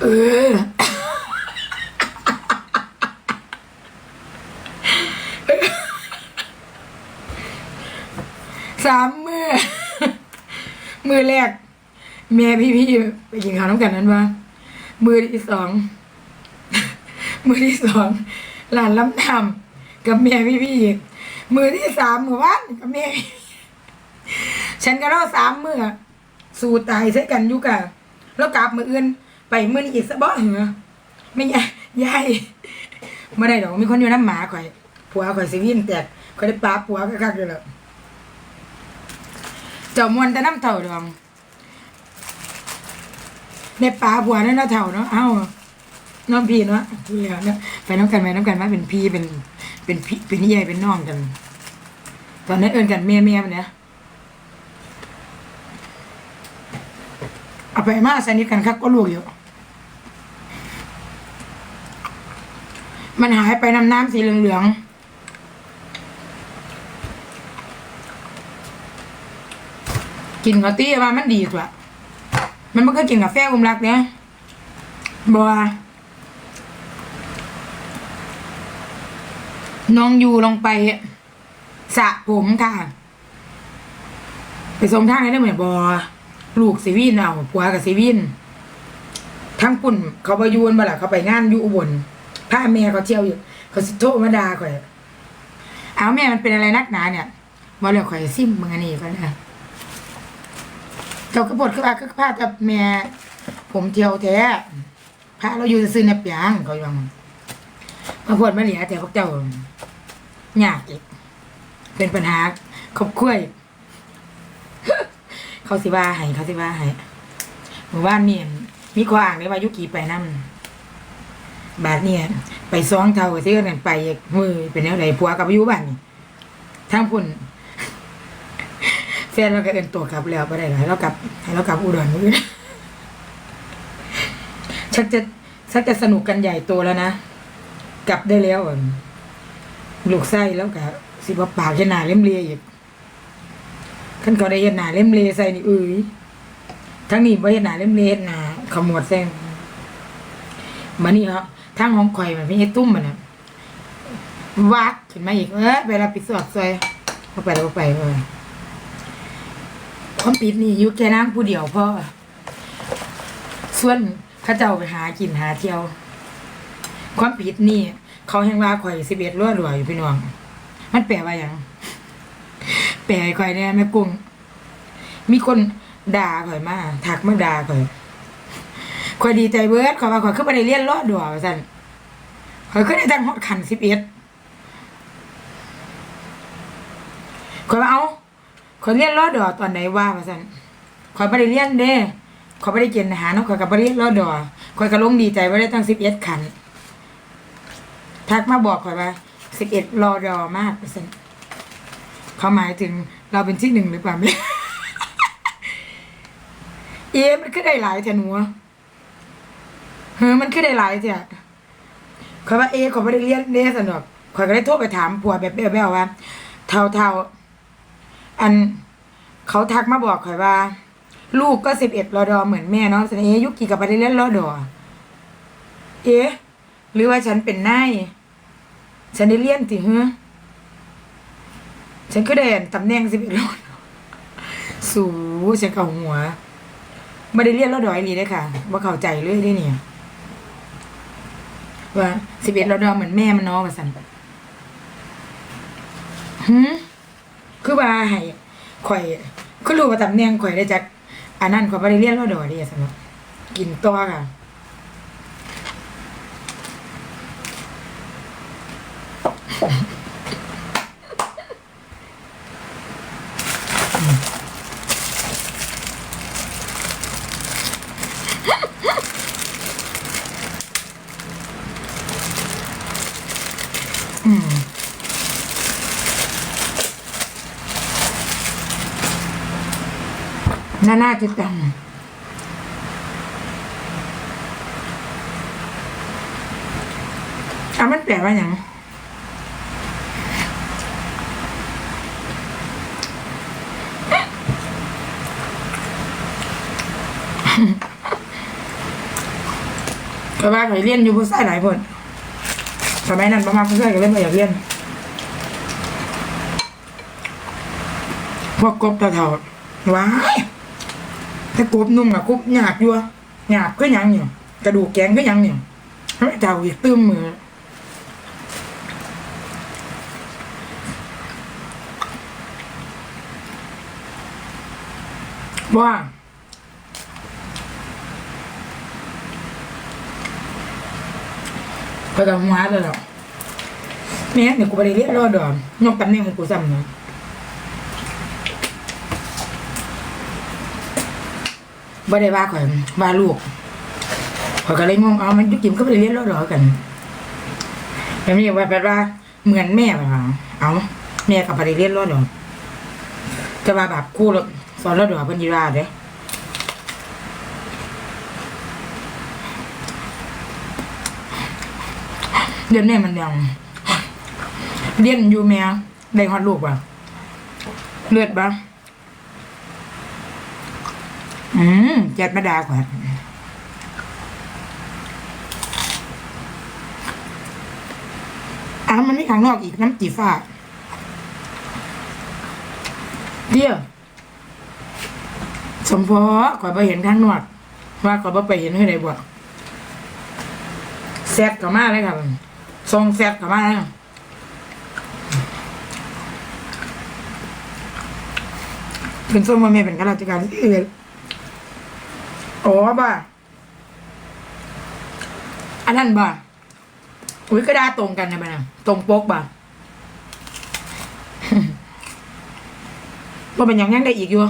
เออสามมือมือแรกแม่พี่พี่ไปกินข้าวน้ำกันนั้นว่ามือที่สองมือที่สองหลานล้ำทำกับแม่พี่พี่อีกมือที่สามมือว่านกับแม่ฉันก็เล่าสามมือสู่ตายใช้กันอยู่กะแล้วกลับมืออื่น ไปมือนี้อีกสะบ่เหรอไม่ยายยายไม่ได้ดอกมีคนอยู่น้ำหมาข่อยผัวข่อยสิวินแตกข่อยได้ปลาผัวก็คักเลยล่ะเจ้ามวนแต่น้ำเถ่าดองได้ปลาผัวนั่นน้าเถ่าเนาะเอ้าน้องพี่เนาะทุเรียนเนาะไปน้องกันไปน้องกันมาเป็นพี่เป็น เป็นพี่เป็นยายเป็นน้องกัน ตอนนั้นเอินกันเมียเมียมันเนี่ยเอาไปมาสนิทกันครับก็ลูกอยู่ มันหายไปน้ำน้ำสีเหลืองๆ กินกะตี้ว่ามันดีกว่ามันไม่เคยกินกาแฟกุมรักเนี่ยบัวน้องอยู่ลงไปสระผมค่ะ ไปส่งทางได้เหมือนบอลูกสีวินเอาผัวกับสีวินทั้งปุ่นเขาไปยูนมาละเขาไปงานอยู่อุบล พาแม่เขาเที่ยวอยู่ เขาสิโทรมาด่าข่อย เอาแม่มันเป็นอะไรนักหนาเนี่ยมาเรื่องข่อยซิมมึงอันนี้ก็ได้เจ้ากระบดขึ้นมาก็พากับแม่ผมเที่ยวแท้พาเราอยู่ซื้อในเปียงเขายังมาพวดมาเหลียแต่พวกเจ้ายากอีก เป็นปัญหาครบครัวอีกเขาสิว่าให้เขาสิว่าให้หมู่บ้านเนี่ยมีข้ออ้างเลยว่ายุกีไปนั่ บาทเนี่ยไปซ้องเท่าที่กันไปมือเป็นแนวไหนผัวกับอายุบ้านนี่ทั้งพุ่นแฟนเราก็เอินตัวกลับแล้วไปได้หลายเรากลับให้เรากลับอุดรมือชักจะชักจะสนุกกันใหญ่โตแล้วนะกลับได้แล้วลูกไส้แล้วกับสิบปากจะหนาเล่มเลียอีกขั้นเขาได้เห็นหนาเล่มเลใส่นี่เอ้ยทั้งนี้บ่เห็นหนาเล่มเลเฮ็ดหนาขมวดแซงมานี่ครับ ทั้งของข่อยมันมีไอ้ตุ้มมันนะวักขึ้นมาอีกเออเวลาปิดสอดซอยเข้าไปแล้วก็ไปเลยความปิดนี่อยู่แค่นั่งผู้เดียวพ่อส่วนข้าเจ้าไปหากินหาเที่ยว ความผิดนี่ เขาแห่งว่าข่อยสิบเอ็ดรั่วรวยอยู่พี่น้อง มันแปลว่าอย่างแปลข่อยเนี่ยแม่กุ้งมีคนด่าข่อยมาทักมาด่าข่อย ข่อยดีใจเบิดข่อยว่าข่อยขึ้นไปได้เรียนรอดดัวว่าซั่นข่อยขึ้นได้ตั้งฮอดขันสิบเอ็ดข่อยว่าเอาข่อยเรียนรอดดัวตอนไหนว่าว่าซั่นข่อยไม่ได้เรียนเด้ข่อยไม่ได้เกณฑ์ทหารเนาะข่อยก็บ่ได้เรียนรอดดัวข่อยก็ลงดีใจว่าได้ตั้งสิบเอ็ดขันทักมาบอกข่อยว่าสิบเอ็ดรอดอมากว่าซั่นเขาหมายถึงเราเป็นที่หนึ่งหรือเปล่าไม่เอ๊ะมันขึ้นได้หลายแถหนูอะ เฮ้ยมันขึ้นได้หลายแถเขาว่าเอ๊ะเขาไม่ได้เรียนเรียนสนุกข่อยก็ได้โทรไปถามผัวแบบแบบว่า เท่าเท่าอันเขาทักมาบอกข่อยว่า ลูกก็สิบเอ็ดรอดอเหมือนแม่เนาะสดงเอยุกี่กับไปได้เรียนรอดอเอ๊ะหรือว่าฉันเป็นนายฉันได้เรียนสิเฮ้อฉันก็ได้อันตำแหน่งสิบเอ็ดรอดสูฉันเก่าหัวไม่ได้เรียนรอดอยลีได้ค่ะว่าเข้าใจเลยได้เนี่ย ว่าสิบเอ็ดรอดอเหมือนแม่มันเนาะว่าสันหืมคือว่าให้ข่อยคือรู้ว่าตำแหน่งข่อยได้จากอันนั้นข่อยไปเรียนรอดอเดีสำหรับกินตัวค่ะ อืม น่าน่าจะจังอะมันแปลว่าอย่างก็ว่าข่อยเรียนอยู่ผู้ชายหลายคนสมัยนั้นประมาณผู้ชายก็เล่นมาอยากเรียนพวกกบตะเท่าว้าย แต่กบนุ่มอะกบหยาบอยู่หยาบก็ยังเนี่ยกระดูกแกงก็ยังเนี่ยไม่เจ้าอีกตื้มมือว่าก็ต้องมาแล้วล่ะแม่เดี๋ยกูไปเรียกรอดอนยกตำแหน่งให้กูซ้ำเนาะ บ่ได้ว่าข่อยว่าลูกข่อยก็เลยงงเอามันยุกิมก็ไปเรียนรอดอกันแล้วมีว่าแปลว่าเหมือนแม่ป่ะเอาแม่กับไปเรียนรอดอจะว่าแบบคู่สอนรอดอเพิ่นยีราเด้เดือนแม่มันยังเรียนอยู่แม่ได้ฮอดลูกป่ะเลือดป่ะ อืมจัดมาดาก่อนอ้าวมันไมีข้างนอกอีกน้ำจีฟ้าเดี๋ยวสมพอก่อนไปเห็นข้างนอกว่าก่อนไปเห็นให้ไหนบ่แซดกับมาเลยครับทรงแซดกับมาเลยเป็นทรงมาเมย์เป็นข้าราชการที่อื่น อ๋อบ่าอันนั้นบ่าอุ้ยก็ได้ตรงกันนะบ้านะตรงปกบ่าว่าเป็นอย่างยังได้อีกอยู่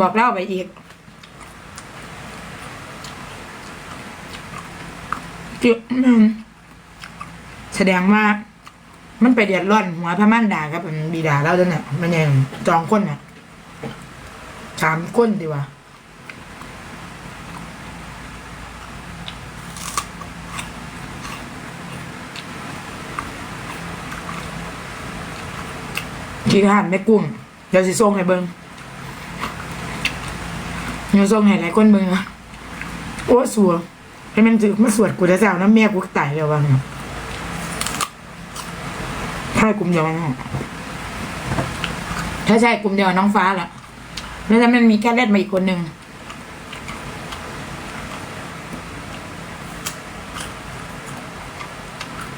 บอกเล่าไปอีกจุดนั้นแสดงว่ามันไปเดือดร้อนหัวพระมันด่าครับมันบีด่าเล่าด้วยเนี่ยมันยังจองคนเนี่ยสามคนดีว่า ขี้ข้านแม่กุ้ง เดี๋ยวสิส่งให้เบิ่งเดี๋ยวส่งให้หลายคนเบิ่งนะโอ้สัวให้มันถือมาสวดกูจะแซวนะแม่กูตายแล้ววะเนี่ยถ้ากลุ่มเดียวนะถ้าใช่กลุ่มเดียวน้องฟ้าล่ะ แล้วถ้ามันมีแค่เล็ดมาอีกคนหนึ่ง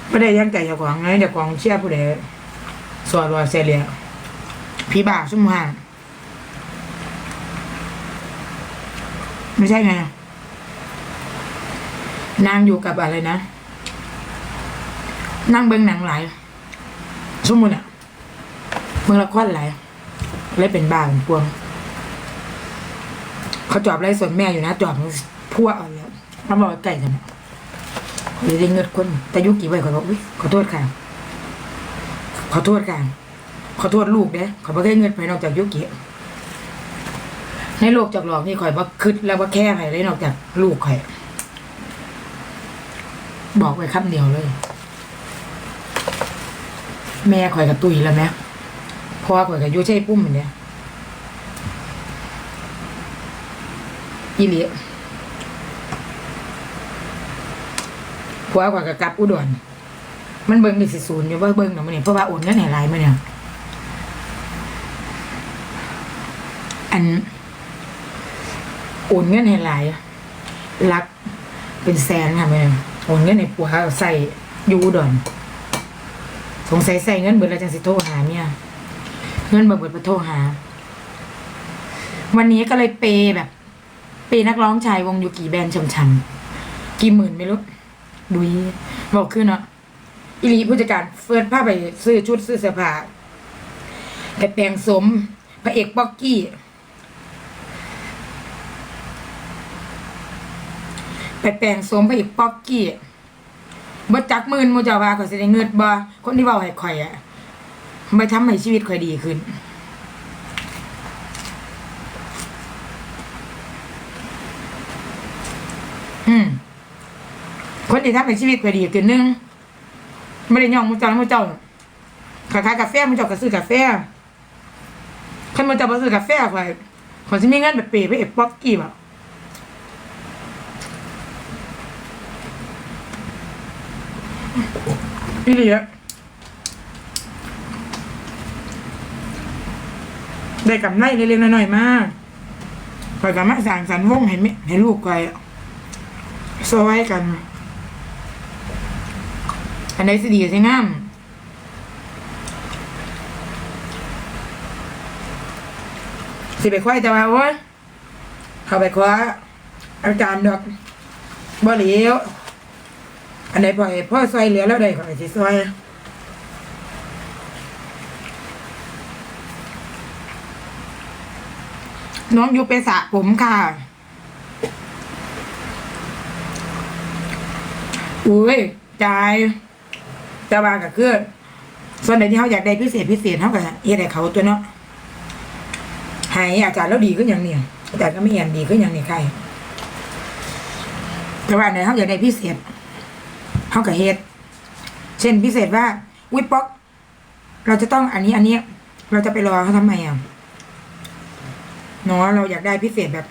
ไม่ได้ยังใจเจ้าของไงเจ้าของเชื่อผู้ใดสวดว่าเซเลีย พี่บ่าวชุ่มห่างไม่ใช่ไงนางอยู่กับอะไรนะนั่งเบิ้งหนังหลายชั่วโมงอะเบิ้งละครหลายเลยเป็นบ้าเป็นพวง เขาจอบไรส่วนแม่อยู่นะ จอบพวกเอาแล้วมาบอกไก่กันเลยได้เงินคนแต่ยุกี่ใบขอบอกอุ้ยขอโทษค่ะ ขอโทษกัน ขอโทษลูกเด้ขอยบ่เคยเงินไปนอกจากยุกิในโลกจากหลอกนี่ข่อยบ่คิดแล้วว่าแค่ไผเลยนอกจากลูกข่อย บอกไว้คำเดียวเลย แม่ข่อยกับตุยแล้วแม่พ่อข่อยกับยุใช่ปุ้มเหมือนเนี้ยอีเลียพ่อข่อยกับกับอุดรมันเบิ่งดิสิศูนย์อยู่ว่าเบิ่งเนาะมันนี่ยเพราะว่าโอนเงินให้หลายมาเนี่ย อันโอนเงินให้หลายรักเป็นแสนค่ะแม่โอนเงินให้ปัวใส่ยูดอน สงสัยใส่เงินเบิดแล้วจังสิโทรหาเนี่ยเงินเบิดเบิดมาโทรหา วันนี้ก็เลยเปย์แบบเปย์นักร้องชายวงยูกี่แบรนด์ช่ำๆกี่หมื่นไม่รู้ดุยบอกขึ้นเนาะอิลีผู้จัดการเฟิร์นพาไปซื้อชุดซื้อเสื้อผ้าไปแปลงสมพระเอกป๊อกกี้ ไปแปลงสมพระเอกป๊อกกี้บ่จักมื่นมูจาว่าข่อยสิได้เงินบ่คนที่เว้าให้ข่อยอะมาทำให้ชีวิตข่อยดีขึ้นอืมคนที่ทำให้ชีวิตข่อยดีขึ้นนึงไม่ได้ย่องมุจจามุเจ้าขายขายกาแฟมุเจ้าก็ซื้อกาแฟคันมุเจ้าบ่ซื้อกาแฟข่อยข่อยสิมีเงินแบบเปย์ไปเอ็ป๊อกกี้บ่ พี่เหลียได้กำไรเล็กๆน้อยๆมากคอยกับมาสั่งสรรวงให้แม่ให้ลูกคอยซอยกัน อันไหนสิดีสิงามสิไปควายแต่ว่าโอ้ยเข้าไปคว้าอาจารย์ดอกบ่เหลียว อันไหนพ่อพ่อซอยเหลือแล้วได้ขอยสิซอยน้องอยู่ไปสระผมค่ะอุ้ยจ่ายจะวางกับเครื่องส่วนไหนที่เขาอยากได้พิเศษพิเศษเขาก็เฮ็ดให้เขาตัวเนาะให้อาจารย์แล้วดีขึ้นอย่างเนี้ยอาจารย์ก็ไม่เอียนดีขึ้นอย่างนี้ใครแต่ว่าอันไหนเขาอยากได้พิเศษ เขาก็เฮ็ด เช่นพิเศษว่าวิปป๊อกเราจะต้องอันนี้อันนี้ เราจะไปรอเขาทำไมอะเนาะเราอยากได้พิเศษแบบ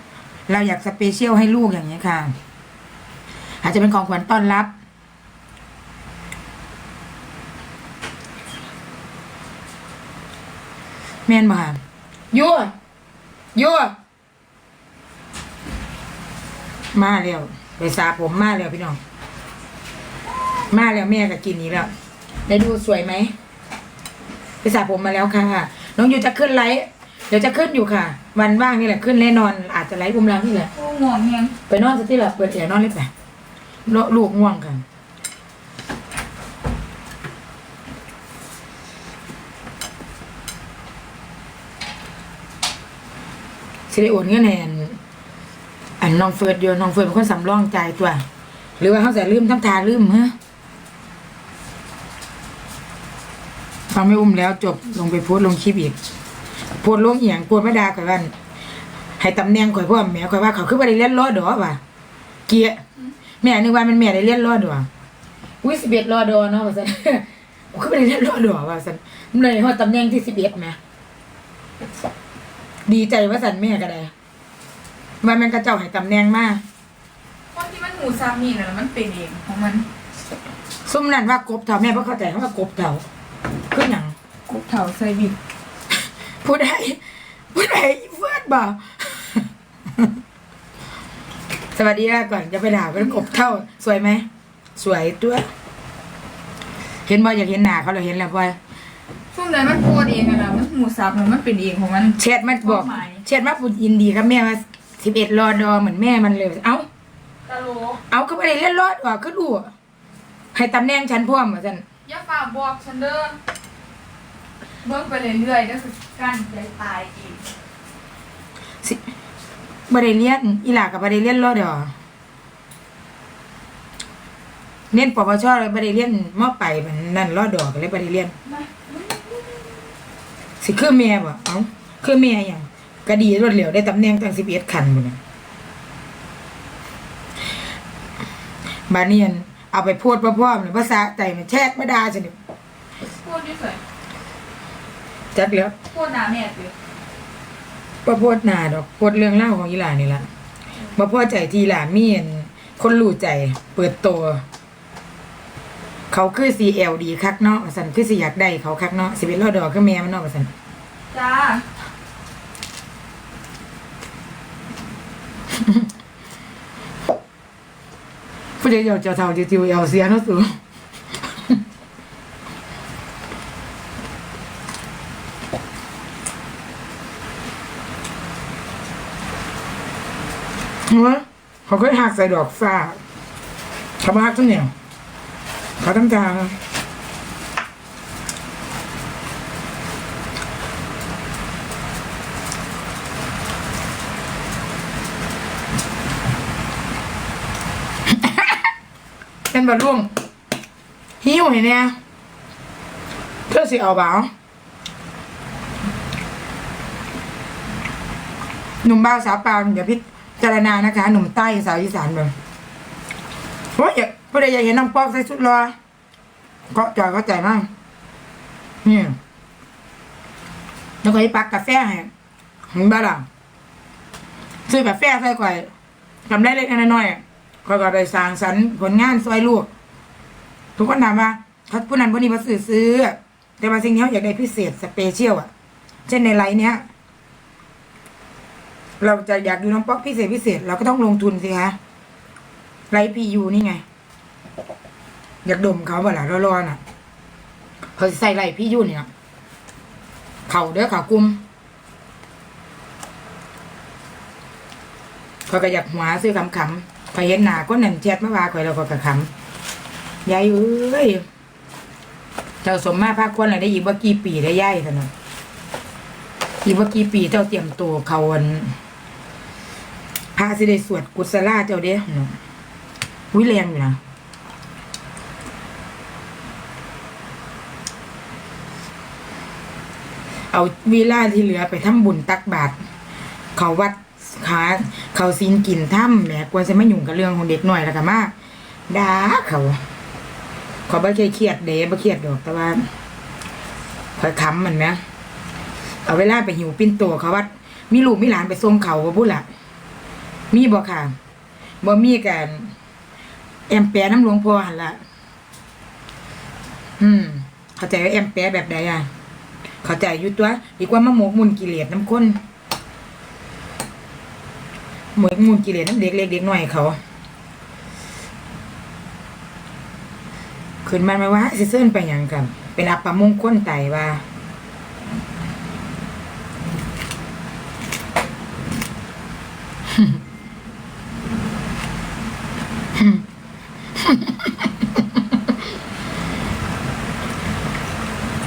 เราอยากสเปเชียลให้ลูกอย่างนี้ยค่ะ อาจจะเป็นของขวัญต้อนรับ แม่นบ่ค่ะยั่วยั่วมาเร็วไปสาผมมาเร็วพี่น้อง มาแล้วแม่ก็กินนี้แล้วได้ดูสวยไหมไปสาผมมาแล้วค่ะ น้องยูจะขึ้นไลฟ์เดี๋ยวจะขึ้นอยู่ค่ะ วันว่างนี่แหละขึ้นแน่นอน อาจจะไลฟ์บุมลังนี่แหละโอ้ง่วงแฮงไปนอนสักที่ละเปิดแอร์นอนเลยไปลลูกง่วงกันสิได้โอนเงินแหนอันน้องเฟิร์ดอยู่น้องเฟิร์ดเป็นคนสำรองใจายตัว หรือว่าเขาจะลืมทำทาลืมฮะ ฟังไม่อุ้มแล้วจบลงไปโพสต์ลงคลิปอีกโพสต์ลงเอียงโพสต์ไม่ดาข่อยวันให้ตำแหน่งข่อยพ่อแม่ข่อยว่าเขาคือบ่ได้เรียนรอดอว่ะเกียแม่นึกว่ามันแม่ได้เรียนรอดออุ้ย11รอดอเนาะว่าซั่นกูคือบ่ได้เรียนรอดอว่าซั่นมันเลยฮอดตำแหน่งที่11แหมดีใจว่าซั่นแม่ก็ได้ว่ามันกระเจ้าให้ตำแหน่งมาตอนที่มันหมูซับนี่น่ะมันเป็นเองของมันซุ่มนั่นว่ากบเฒ่าแม่บ่เข้าใจคำว่ากบเฒ่า คือหยังกุเถาใส่บิดผู้ใดผู้ใดเฟื่อนบ่สวัสดีค่ะก่อนจะไปด่าเป็นกบเท่า สวยไหม สวยตัวเห็นบ่อยากเห็นหน้าเขาเราเห็นแล้วบ่อยช่วงนั้นมันโพดเองอะนะมันหมูซับน่ะมันเป็นเองของมันเช็ดมาบอกความหมายเช็ดมาปุ่นยินดีครับแม่ว่าสิบเอ็ดรอดอเหมือนแม่มันเลย เอ้า ตะโลเอาก็ไม่ได้เล่นรอดว่ะก็ดูอะให้ตำแหน่งฉันพ่วมเหมือนกันอย่าฝากบอกฉันเด้อ เบิ่งไปเรื่อยๆก็คือการใจตายอีกสิบ่ได้เรียนอีหลากับบ่ได้เรียนรอดอเรียนปปชเลยบ่ได้เรียนมอไปมันนั่นรอดอก็เลยบ่ได้เรียนมาสิคือแม่บ่เอ้าคือแม่หยังก็ดีรวดเร็วได้ตำแหน่งตั้ง11คันพุ่นน่ะบาดนี้อันเอาไปพูดพร้อมๆหรือภาษาใจมันแชทมาด่าฉันนี่พูดนี่สวย จักแล้วพูดหน้าแม่สิบ่โพดหน้าดอกโพดเรื่องเล่าวของอีหลานี่ล่ะบ่พอใจที่อีหลามีอันคนรู้ใจ เปิดตัว เขาคือ CLD คักเนาะว่าซั่นคือสิอยากได้เขาคักเนาะสิเป็นรอดอคือแม่มันเนาะว่าซั่นจ้าผู้ใดอยากจะเท่าจะจิวเอาเสียเนาะสู หัวเขาเคยหักใส่ดอกฟ้าเขามาหักทุกอย่างเขาต้งกาเป็นบะร่วงหิวเห็นเนี่ยเธอสิเอาเปล่าหนุ่มบ้าสาวปางเดี๋ยวพิ จารณานะคะ หนุ่มใต้สาวอีสานแบบโอ้ยอย่าผู้ใดอยากเห็นน้องปอกใส่ชุดรอก็จอยเข้าใจมากนี่แล้วก็ให้ปักกาแฟให้เห็นบ้าล่ะซื้อกาแฟใส่ก่อยทำได้เล็กๆน้อยๆก็ก็ได้สร้างสรรค์ผลงานซอยลูก ทุกคนถามว่าเขาผู้นั้นผู้นี้มาซื้อซื้อ แต่ว่าสิ่งที่เขาอยากได้พิเศษสเปเชียลอะ เช่นในไลน์เนี้ย เราจะอยากดูน้องป๊อกพิเศษพิเศษ เราก็ต้องลงทุนสิคะไลฟ์พียูนี่ไง อยากดมเขาเปล่าร้อนๆอะเขาใส่ไลฟ์พียูเนี่ยเขาเด้อเขากุมเขาก็อยากหัวซื้อขำๆไปเห็นหนาก็นั่นแชทมาว่าข่อยเราก็กระขำยายเอ้ยเจ้าสมมาภาคควรอะไรได้อีกว่ากี่ปีได้ย่ายท่านน่ะอีกว่ากี่ปีเจ้าเตรียมตัวเขาอัน พาสิได้สวดกุศลาเจ้าเด้วิแรงอยู่นะเอาวีลาที่เหลือไปทำบุญตักบาตรเขาวัดขาเขาซีนกินถ้ำแหมกลัวจะไม่ยุ่งกับเรื่องของเด็กหน่อยแล้วกันมากด่าเขาขอบ่เคยเครียดเด้บ่เครียดดอกแต่ว่าคอยค้ำมันนะเอาเวลาไปหิวปิ้นโตเขาว่ามีลูกมีหลานไปส่งเขาบ่พูดล่ะ มีบ่ค่ะบ่มีกันแอมแปรน้ำหลวงพ่อหันละอืม เข้าใจว่าแอมแปรแบบใดอะ เข้าใจอยู่ตัวดีกว่ามาหมกมุนกิเลสน้ำข้นหมกมุนกิเลสน้ำเด็กเล็กเด็กน้อยเขาขึ้นมาไหมว่าสิเซิ่นไปหยังกันเป็นอัปปมงคลไตว่า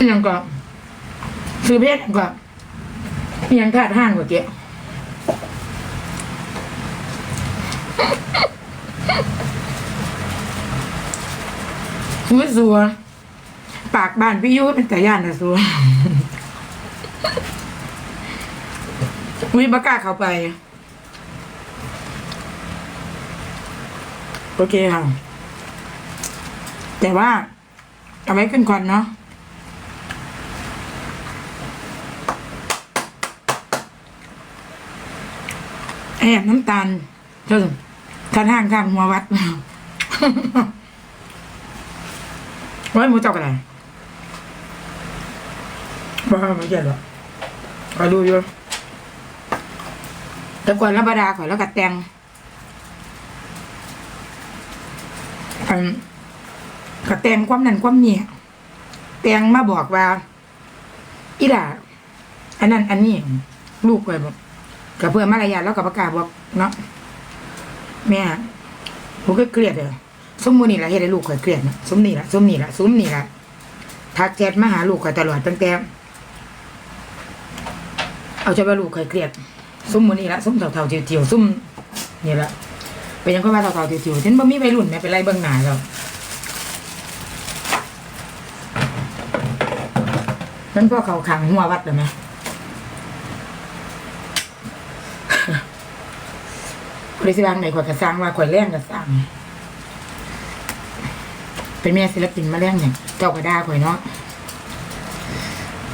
ยังก็ซื้อเพชรก็ยังขาดห้างกว่าเจ๊สวยสัวปากบ้านพี่ยุ้ยเป็นแต่ย่านนะสัววิบกล้าเข้าไป โอเคค่ะ แต่ว่า เอาไว้ขึ้นก่อนเนาะ แอบน้ำตาลเจ้าท่านห้างข้างหัววัดไว้หมูเจอกอะไรบ้าไม่ใช่หรอกคอยดูอยู่แต่ก่อนรับประดาข่อยแล้วกัดแตงอันกัดแตงความนั่นความนี่แตงมาบอกว่า อีด่าอันนั้นอันนี้ ลูกข่อยบอก กับเพื่อนมารยาทแล้วกับประกาศบอกเนาะแม่ผมก็เครียดเลยสมมือนี่แหละเฮ็ดให้ลูกข่อยเครียดนะสมนี่แหละสมนี่แหละสมนี่แหละทักแชทมาหาลูกข่อยตลอดตั้งแต่เอาใจว่าลูกข่อยเครียดสมมือนี่ละสมเท่าๆเจียวๆสมนี่ละเป็นยังก็ว่าเท่าๆเจียวๆฉันบ่มีวัยรุ่นแม่เป็นไรเบิ่งหน้าแล้วนั่นพ่อเขาขังหัววัดเลยไหม บริษัทไหนข่อยกระสร้างว่าข่อยแรงกระสร้าง เป็นแม่ศิลปินมาแรงเนี่ยเจ้ากระดาข่อยเนาะ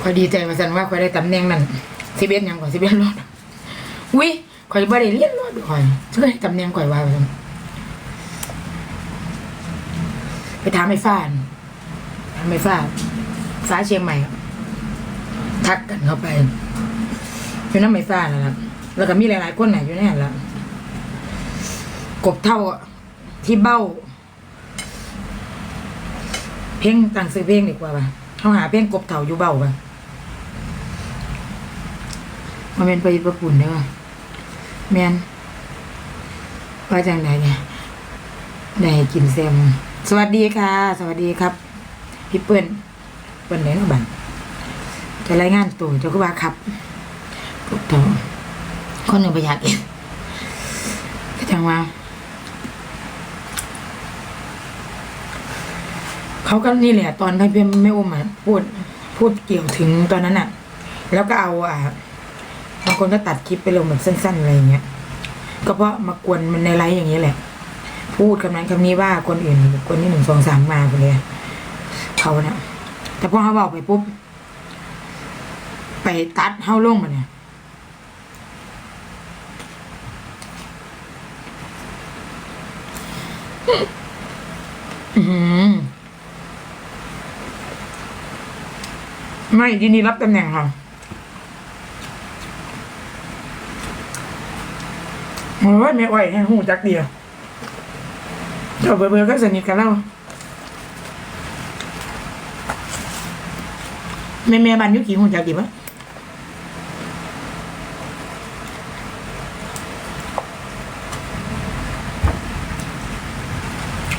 ข่อยดีใจมาสันว่าข่อยได้ตำแหน่งนั้นสิเบ็ดหยังข่อยสิเบ็ดรถอุ้ยข่อยบ่ได้เรียนรถข่อยช่วยตำแหน่งข่อยว่าไปถามไอ้ฟ้านถามไอ้ฟ้าฟ้าเชียงใหม่ทักกันเข้าไปอยู่น้ำไอ้ฟ้าแล้วล่ะแล้วก็มีหลายๆคนไหนอยู่แน่ละ กบเท่าที่เบ้า เพลงต่างซื้อเพลงดีกว่าป่ะเขาหาเพลงกบเท่าอยู่เบ้าป่ะมันเป็นไปประปุ่นเด้อแมนว่าจังไหนเนี่ยได้กินแซมสวัสดีค่ะ สวัสดีครับ พี่เปิ้ลเปิ้ลไหนเนาะบันจะรายงานตัวเจ้าก็ว่าครับกบเท่าคนหนึ่งประหยัดเองก็จังว่า เขาก็นี่แหละ ตอนที่พี่ไม่อุ้มอะพูดพูดเกี่ยวถึงตอนนั้นอะแล้วก็เอาอะบางคนก็ตัดคลิปไปลงแบบสั้นๆอะไรอย่างเงี้ยก็เพราะมากวนมันในไลฟ์อย่างนี้แหละ พูดคำนั้นคำนี้ว่าคนอื่นคนที่หนึ่งสองสามมาไปเลยเขาเนี่ยแต่พอเขาบอกไปปุ๊บไปตัดเข้าลงมาเนี่ยอือหือ ไม่ยินดีรับตำแหน่งค่ะโอ้ยไม่ไหวแห้หูจักเดียวเจ้าเบอร์เบอร์ก็สนิทกันแล้วแม่แม่บ้านยุกี่หูจักดีปะ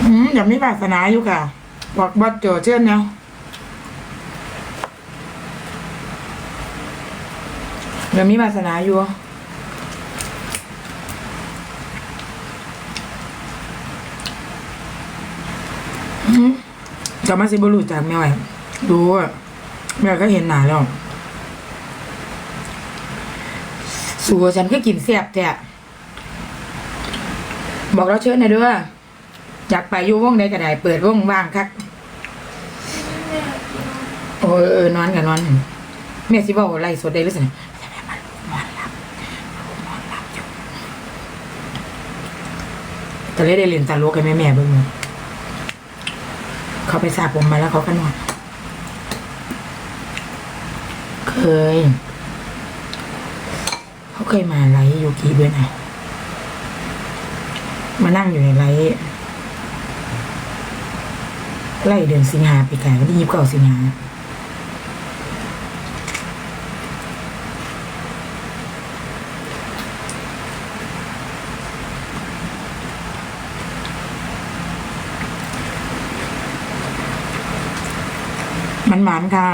อืมอย่าไม่ปรารถนาอยู่ค่ะบอกบอสโจเชิญเนาะเดี๋ ยวมีวาสนาอยู่อืมจะมาสิบรูจากแม่ไหวดูอะแม่ก็เห็นหนาแล้วสัวฉันก็กินแซ่บแท้บอกเราเชิญหน่อยด้วยอยากไปอยู่วงใดก็ได้เปิดวงว่างครับโอ้เออนอนกันนอน แม่สิบอกไล่สดได้หรือสินอนหลับนอนหลับอยู่ แต่เลยได้เรียนตาลูกให้แม่แม่เบิ่งอยู่เขาไปสาผมมาแล้วเขาก็นอนเคย เขาเคยมาไลฟ์ยูกิด้วยนะมานั่งอยู่ในไลฟ์ไล่เดือนสิงหาปีกายวันที่ยี่สิบเก้าสิงหา หมานค่ะ